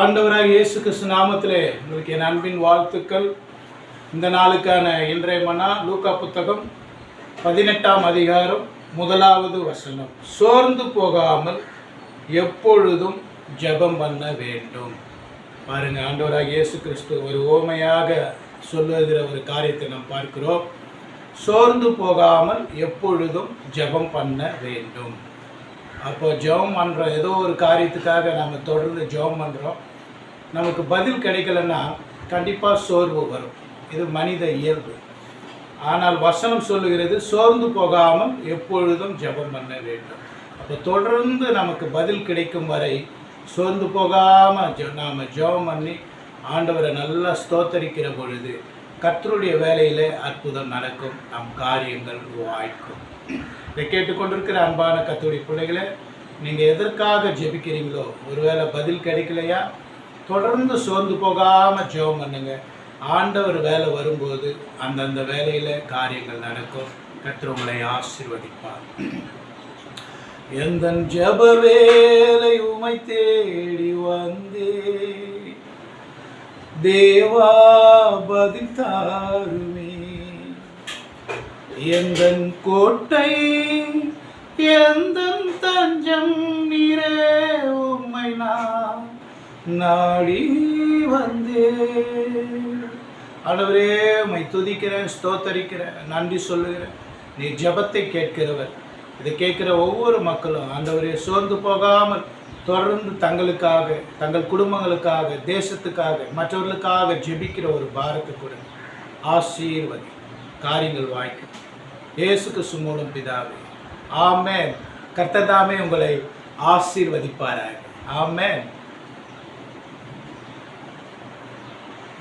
ஆண்டவராக இயேசு கிறிஸ்து நாமத்திலே உங்களுக்கு என் அன்பின் வாழ்த்துக்கள். இந்த நாளுக்கான இன்றைய மனா லூக்கா புத்தகம் பதினெட்டாம் அதிகாரம் முதலாவது வசனம். சோர்ந்து போகாமல் எப்பொழுதும் ஜெபம் பண்ண வேண்டும். பாருங்க ஆண்டவராக இயேசு கிறிஸ்து ஒரு ஓமையாக சொல்லுகிற ஒரு காரியத்தை நாம் பார்க்கிறோம். சோர்ந்து போகாமல் எப்பொழுதும் ஜெபம் பண்ண வேண்டும். அப்போ ஜெபம் பண்ணுறோம் ஏதோ ஒரு காரியத்துக்காக நம்ம தொடர்ந்து ஜெபம் பண்ணுறோம் நமக்கு பதில் கிடைக்கலன்னா கண்டிப்பாக சோர்வு வரும். இது மனித இயல்பு. ஆனால் வசனம் சொல்லுகிறது சோர்ந்து போகாமல் எப்பொழுதும் ஜெபம் பண்ண வேண்டும். அப்போ தொடர்ந்து நமக்கு பதில் கிடைக்கும் வரை சோர்ந்து போகாமல் நாம் ஜெபம் பண்ணி ஆண்டவரை நல்லா ஸ்தோத்தரிக்கிற பொழுது கத்தருடைய வேலையில் அற்புதம் நடக்கும். நம் காரியங்கள் வாய்க்கும். இதை கேட்டுக்கொண்டிருக்கிற அன்பான கர்த்தருடைய பிள்ளைகளே நீங்கள் எதற்காக ஜெபிக்கிறீங்களோ ஒருவேளை பதில் கிடைக்கலையா? தொடர்ந்து சோர்ந்து போகாமல் ஜெபம் பண்ணுங்க. ஆண்டவர் வேலை வரும்போது அந்தந்த வேலையில் காரியங்கள் நடக்கும். கர்த்தர் உங்களை ஆசீர்வதிப்பார். எந்த ஜப வேலை உமை தேடி வந்தே. தேவா பதில் தாருமே. எந்தன் கோட்டை எந்தன் தஞ்சம் நீரே உம்மை நான் நாடி வந்தே ஆண்டவரே உம்மை துதிக்கிறேன் ஸ்தோத்தரிக்கிறேன் நன்றி சொல்லுகிறேன். நீ ஜெபத்தை கேட்கிறவர். இதை கேட்கிற ஒவ்வொரு மக்களும் ஆண்டவரே சோர்ந்து போகாமல் தொடர்ந்து தங்களுக்காக தங்கள் குடும்பங்களுக்காக தேசத்துக்காக மற்றவர்களுக்காக ஜெபிக்கிற ஒரு பாரத்தை கொடுங்க. ஆசீர்வதி. காரியங்கள் வாய்க்கும் இயேசு கிறிஸ்து மூலம் பிதாவே ஆமேன். கர்த்ததாமே உங்களை ஆசீர்வதிப்பாராக. ஆமேன்.